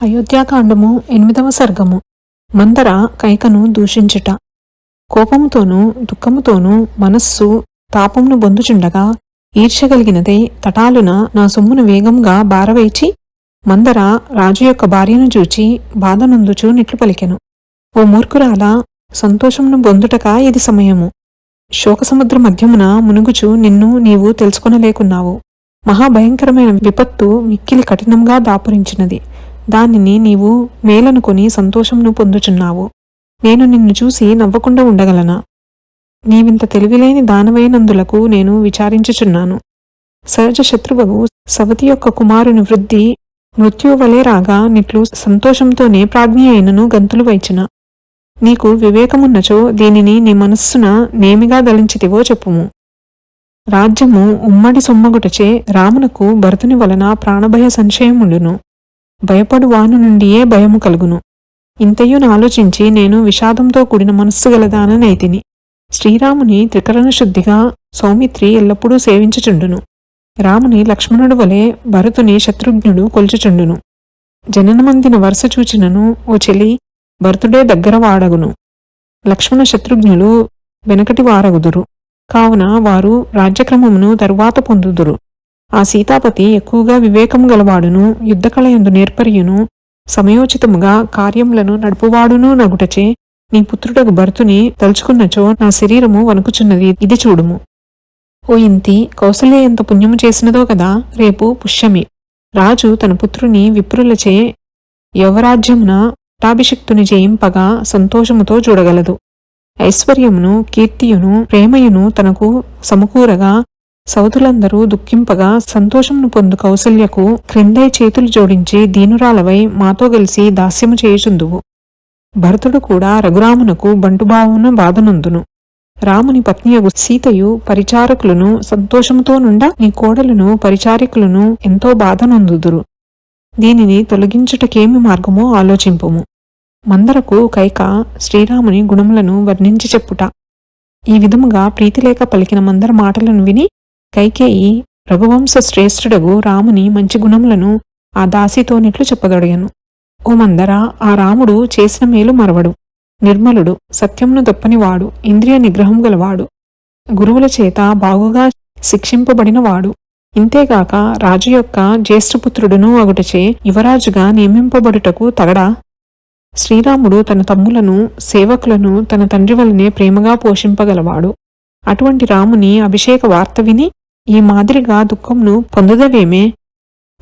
అయోధ్యాకాండము ఎనిమిదవ సర్గము. మందర కైకను దూషించుట. కోపముతోనూ దుఃఖముతోనూ మనస్సు తాపమును బొందుచుండగా ఈర్షగలిగినదే తటాలున నా సొమ్మును వేగంగా బారవేచి మందర రాజు యొక్క భార్యను చూచి బాధనందుచు నిట్లు పలికెను ఓ మూర్ఖురాల సంతోషమును బొందుటక ఇది సమయము? శోకసముద్ర మధ్యమున మునుగుచు నిన్ను నీవు తెలుసుకొనలేకున్నావు. మహాభయంకరమైన విపత్తు మిక్కిలి కఠినంగా దాపురించినది. దానిని నీవు మేలనుకొని సంతోషంను పొందుచున్నావు. నేను నిన్ను చూసి నవ్వకుండా ఉండగలనా? నీవింత తెలివిలేని దానవైనందులకు నేను విచారించుచున్నాను. సహజ శత్రువు సవతి యొక్క కుమారుని వృద్ధి మృత్యువలే రాగా నిట్లు సంతోషంతోనే ప్రాజ్ఞ అయినను గంతులు వైచిన. నీకు వివేకమున్నచో దీనిని నీ మనస్సున నేమిగా దలించితివో చెప్పుము. రాజ్యము ఉమ్మడి సొమ్మగుటచే రామునకు భరతుని వలన ప్రాణభయ సంశయముండును. భయపడు వాను నుండియే భయము కలుగును. ఇంతయును ఆలోచించి నేను విషాదంతో కూడిన మనస్సు గలదాననైతిని శ్రీరాముని త్రికరణ శుద్ధిగా సౌమిత్రి ఎల్లప్పుడూ సేవించుచుండును. రాముని లక్ష్మణుడు వలె భరతుని శత్రుఘ్నుడు కొల్చుచుండును. జననమందిన వరుస చూచినను ఓ చెలి భరతుడే దగ్గర వాడగును. లక్ష్మణ శత్రుఘ్నులు వెనకటి వారగుదురు. కావున వారు రాజ్యక్రమమును తరువాత పొందుదురు. ఆ సీతాపతి ఎక్కువగా వివేకము గలవాడును యుద్ధకళయందు నేర్పరియును సమయోచితముగా కార్యములను నడుపువాడును నగుటచే నీ పుత్రుడకు భర్తుని తలుచుకున్నచో నా శరీరము వణుకుచున్నది. ఇది చూడుము. ఓ ఇంతి కౌసల్య ఎంత పుణ్యము చేసినదో కదా రేపు పుష్యమి. రాజు తన పుత్రుని విప్రులచే యవరాజ్యమున పట్టాభిషిక్తుని జయింపగా సంతోషముతో చూడగలదు. ఐశ్వర్యమును కీర్తియును ప్రేమయును తనకు సమకూరగా సౌతులందరూ దుఃఖింపగా సంతోషమును పొందు కౌసల్యకు క్రిందై చేతులు జోడించి దీనురాలవై మాతో గెలిసి దాస్యము చేయుచుందువు. భరతుడు కూడా రఘురామునకు బంటుభావమున బాధనందును. రాముని పత్నియగు సీతయు పరిచారకులను సంతోషముతో నుండా నీ కోడలను పరిచారికులను ఎంతో బాధనందుదురు. దీనిని తొలగించుటకేమి మార్గమో ఆలోచింపుము. మందరకు కైక శ్రీరాముని గుణములను వర్ణించి చెప్పుట. ఈ విధముగా ప్రీతిలేక పలికిన మందర మాటలను విని కైకేయి రఘువంశ శ్రేష్ఠుడగు రాముని మంచి గుణములను ఆ దాసితోనిట్లు చెప్పదొడగను ఓ మందర ఆ రాముడు చేసిన మేలు మరవడు. నిర్మలుడు సత్యమును దొప్పనివాడు ఇంద్రియ నిగ్రహం గలవాడు. గురువుల చేత బాగుగా శిక్షింపబడినవాడు. ఇంతేగాక రాజు యొక్క జ్యేష్ఠపుత్రుడును అగుటచే యువరాజుగా నియమింపబడుటకు తగడా? శ్రీరాముడు తన తమ్ములను సేవకులను తన తండ్రి వలనే ప్రేమగా పోషింపగలవాడు. అటువంటి రాముని అభిషేక వార్త విని ఈ మాదిరిగా దుఃఖంను పొందదవేమే?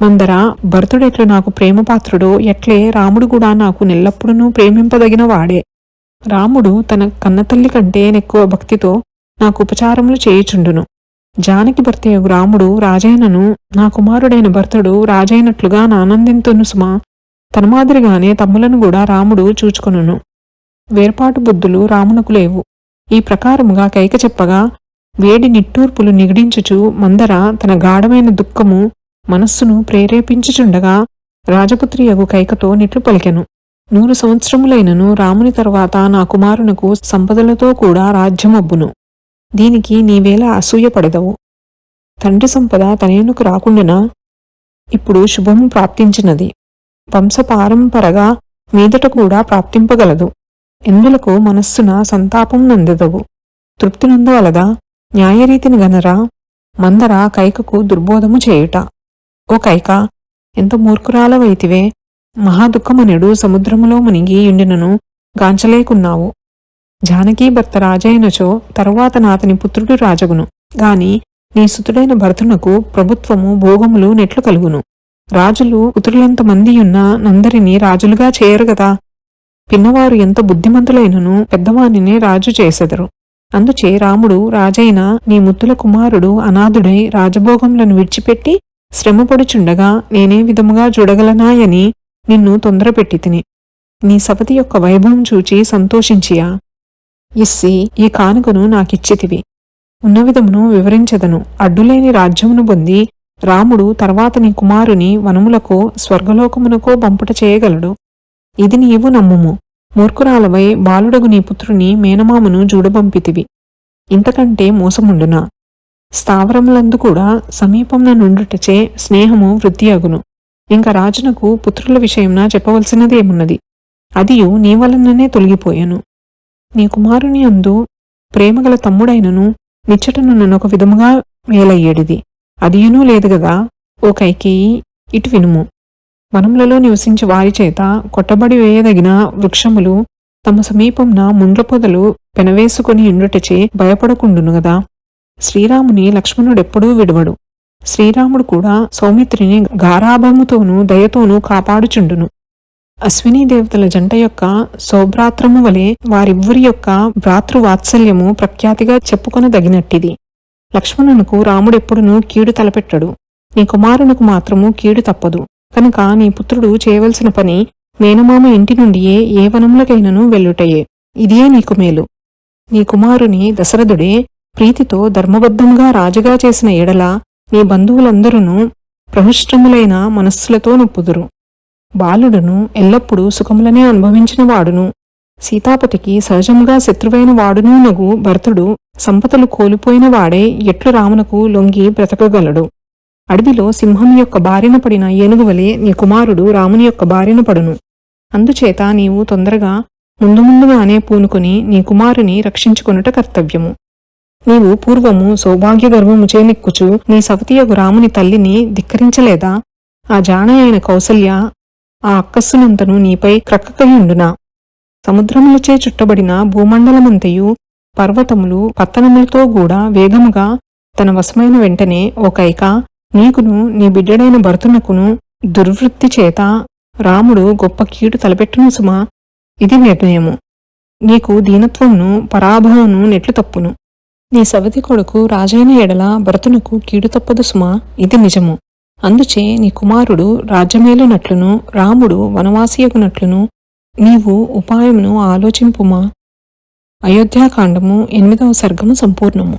మందర భరతుడెట్లు నాకు ప్రేమపాత్రుడో ఎట్లే రాముడు కూడా నాకు నెల్లప్పుడూ ప్రేమింపదగిన వాడే రాముడు తన కన్నతల్లి కంటే నెక్కువ భక్తితో నాకు ఉపచారములు చేయుచుండును. జానకి భర్తయగు రాముడు రాజైనను నా కుమారుడైన భర్తుడు రాజైనట్లుగా నానందింతును సుమా తన మాదిరిగానే తమ్ములను కూడా రాముడు చూచుకొనును. వేర్పాటు బుద్ధులు రామునకు లేవు. ఈ ప్రకారముగా కైక చెప్పగా వేడి నిట్టూర్పులు నిగడించుచు మందర తన గాఢమైన దుఃఖము మనస్సును ప్రేరేపించుచుండగా రాజపుత్రియగు కైకతో నిట్లు పలికెను. నూరు సంవత్సరములైనను రాముని తరువాత నా కుమారునకు సంపదలతో కూడా రాజ్యమబ్బును. దీనికి నీవేళ అసూయపడదవు తండ్రి సంపద తనేనుకు రాకుండానా? ఇప్పుడు శుభము ప్రాప్తించినది. వంశపారంపరగా మీదట కూడా ప్రాప్తింపగలదు. ఎందులకు మనస్సున సంతాపం నందదవు? తృప్తి నందవలదా? న్యాయరీతిని గనరా మందర కైకకు దుర్బోధము చేయుట. ఓ కైక ఎంత మూర్ఖురాలవైతివే మహాదుఃఖమనుడు సముద్రములో మునిగి యుండినను గాంచలేకున్నావు. జానకీ భర్త రాజైనచో తరువాత నాతని పుత్రుడు రాజగును. గాని నీ సుతుడైన భర్తునకు ప్రభుత్వము భోగములు నెట్లు కలుగును. రాజులు పుత్రులెంతమందియున్నా నందరిని రాజులుగా చేయరు గదా పిన్నవారు ఎంత బుద్ధిమంతులైనను పెద్దవానినే రాజు చేసెదరు. అందుచే రాముడు రాజైన నీ ముద్దుల కుమారుడు అనాథుడై రాజభోగములను విడిచిపెట్టి శ్రమపడుచుండగా నేనే విధముగా చూడగలనాయని నిన్ను తొందరపెట్టి తిని నీ సపతి యొక్క వైభవం చూచి సంతోషించియా? ఇస్సి ఈ కానుకను నాకిచ్చితివి. ఉన్న విధమును వివరించదను. అడ్డులేని రాజ్యమును పొంది రాముడు తర్వాత నీ కుమారుని వనములకో స్వర్గలోకమునకో పంపుట చేయగలడు. ఇది నీవు నమ్ముము. మూర్ఖురాలవై బాలుడగు నీ పుత్రుని మేనమామను చూడబంపితివి. ఇంతకంటే మోసముండునా. స్థావరములందు కూడా సమీపంన నుండుటచే స్నేహము వృద్ధి అగును ఇంక రాజునకు పుత్రుల విషయంన చెప్పవలసినదేమున్నది? అదియు నీ వలననే తొలగిపోయాను. నీ కుమారుని అందు ప్రేమగల తమ్ముడైనను నిచ్చటను నన్నొక విధముగా మేలయ్యేడిది. అదియునూ లేదు గదా ఓ కైకేయి ఇటు వినుము. వనములలో నివసించి వారి చేత కొట్టబడి వేయదగిన వృక్షములు తమ సమీపంన ముండ్ల పొదలు పెనవేసుకుని ఉండుటచే భయపడకుండును గదా. శ్రీరాముని లక్ష్మణుడెప్పుడూ విడవడు. శ్రీరాముడు కూడా సౌమిత్రిని గారాభముతోనూ దయతోనూ కాపాడుచుండును. అశ్విని దేవతల జంట యొక్క సౌభ్రాత్రము వలె వారివ్వురి యొక్క భ్రాతృవాత్సల్యము ప్రఖ్యాతిగా చెప్పుకొనదగినట్టిది. లక్ష్మణునకు రాముడెప్పుడునూ కీడు తలపెట్టడు. నీ కుమారునకు మాత్రము కీడు తప్పదు. కనుక నీ పుత్రుడు చేయవలసిన పని మేనమామ ఇంటి నుండియే ఏ వనములకైనను వెళ్ళుటయే. ఇదియే నీకు మేలు. నీ కుమారుని దశరథుడే ప్రీతితో ధర్మబద్ధంగా రాజుగా చేసిన ఎడల నీ బంధువులందరూ ప్రహుష్టములైన మనస్సులతో నొప్పుదురు. బాలుడును ఎల్లప్పుడూ సుఖములనే అనుభవించిన వాడును. సీతాపతికి సహజముగా శత్రువైన వాడును నగు భర్తుడు సంపదలు కోల్పోయిన వాడే ఎట్లు రామునకు లొంగి బ్రతకగలడు. అడవిలో సింహం యొక్క బారిన పడిన ఏనుగు వలె నీ కుమారుడు రాముని యొక్క బారిన పడును. అందుచేత నీవు తొందరగా ముందు ముందుగానే పూనుకొని నీ కుమారుని రక్షించుకొనుట కర్తవ్యము. నీవు పూర్వము సౌభాగ్య గర్వము చేనెక్కుచు నీ సవతియగు రాముని తల్లిని ధిక్కరించలేదా? ఆ జాణ అయిన కౌసల్య ఆ అక్కస్సునంతను నీపై క్రక్కకయుండునా సముద్రములచే చుట్టబడిన భూమండలమంతయు పర్వతములు పత్తనములతో కూడా వేగముగా తన వశమైన వెంటనే ఒకైక నీకును నీ బిడ్డడైన భరతునకును దుర్వృత్తి చేత రాముడు గొప్ప కీడు తలపెట్టును సుమా. ఇది నిర్ణయము. నీకు దీనత్వమును పరాభవమును నెట్లు తప్పును. నీ సవతి కొడుకు రాజైన ఎడల భరతునకు కీడు తప్పదు సుమా. ఇది నిజము. అందుచే నీ కుమారుడు రాజ్యమేలునట్లును రాముడు వనవాసియగునట్లును నీవు ఉపాయమును ఆలోచింపుమా. అయోధ్యాకాండము ఎనిమిదవ సర్గము సంపూర్ణము.